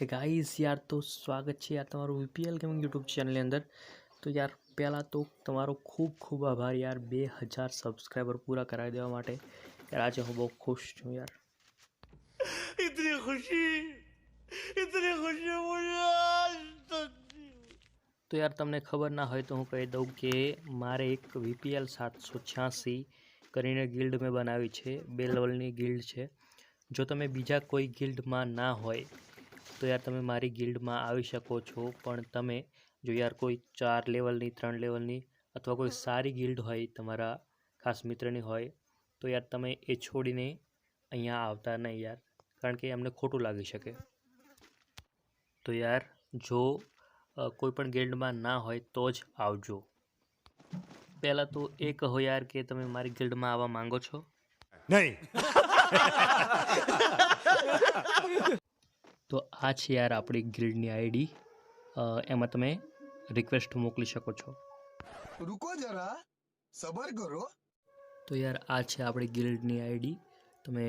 Hey guys યાર તો સ્વાગત છે યાર તમારું વીપીએલ ગેમિંગ યુટ્યુબ ચેનલની અંદર તો યાર પહેલાં તો તમારો ખૂબ ખૂબ આભાર યાર બે હજાર સબસ્ક્રાઈબર પૂરા કરાવી દેવા માટે યાર આજે હું બહુ ખુશ છું યાર ઇતની ખુશી ઇતની ખુશી તો યાર તમને ખબર ના હોય તો હું કહી દઉં કે મારે એક વીપીએલ સાતસો છ્યાસી કરીને ગિલ્ડ મેં બનાવી છે. બે લેવલની ગિલ્ડ છે. જો તમે બીજા કોઈ ગિલ્ડમાં ના હોય તો યાર તમે મારી ગિલ્ડમાં આવી શકો છો પણ તમે જો યાર કોઈ ચાર લેવલની ત્રણ લેવલની અથવા કોઈ સારી ગિલ્ડ હોય તમારા ખાસ મિત્રની હોય તો યાર તમે એ છોડીને અહીંયા આવતા નહીં યાર કારણ કે એમને ખોટું લાગી શકે. તો યાર જો કોઈ પણ ગિલ્ડમાં ના હોય તો જ આવજો. પહેલાં તો એ કહો યાર કે તમે મારી ગિલ્ડમાં આવવા માંગો છો? તો આ છે યાર આપણી ગ્રીડની આઈડી. એમાં તમે રિક્વેસ્ટ મોકલી શકો છો. રુકો જરા સબર કરો. તો યાર આ છે આપણી ગિલ્ડની આઈડી. તમે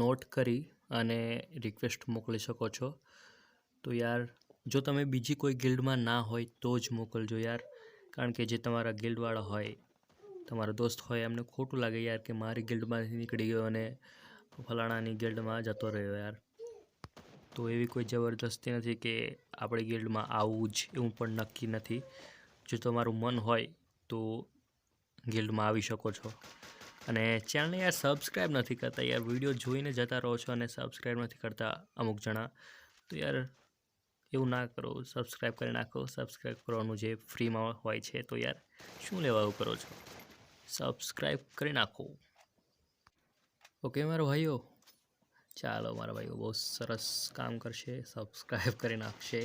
નોટ કરી અને રિક્વેસ્ટ મોકલી શકો છો. તો યાર જો તમે બીજી કોઈ ગિલ્ડમાં ના હોય તો જ મોકલજો યાર. કારણ કે જે તમારા ગિલ્ડવાળા હોય તમારો દોસ્ત હોય એમને ખોટું લાગે યાર કે મારી ગિલ્ડમાંથી નીકળી ગયો અને ફલાણાની ગિલ્ડમાં જતો રહ્યો યાર. તો એવી કોઈ જબરદસ્તી નથી કે આપણી ગિલ્ડમાં આવવું જ એવું પણ નક્કી નથી. જો તમારું મન હોય તો ગિલ્ડમાં આવી શકો છો. અને ચેનલને યાર સબસ્ક્રાઈબ નથી કરતા, યાર વીડિયો જોઈને જતા રહો છો અને સબસ્ક્રાઈબ નથી કરતા અમુક જણા, તો યાર એવું ના કરો સબસ્ક્રાઈબ કરી નાખો. સબસ્ક્રાઈબ કરવાનું જે ફ્રીમાં હોય છે, તો યાર શું લેવા એવું કરો છો? સબસ્ક્રાઈબ કરી નાખો. ઓકે, મારો ભાઈઓ ચાલો મારા ભાઈઓ બહુ સરસ કામ કરશે. સબસ્ક્રાઈબ કરી નાખશે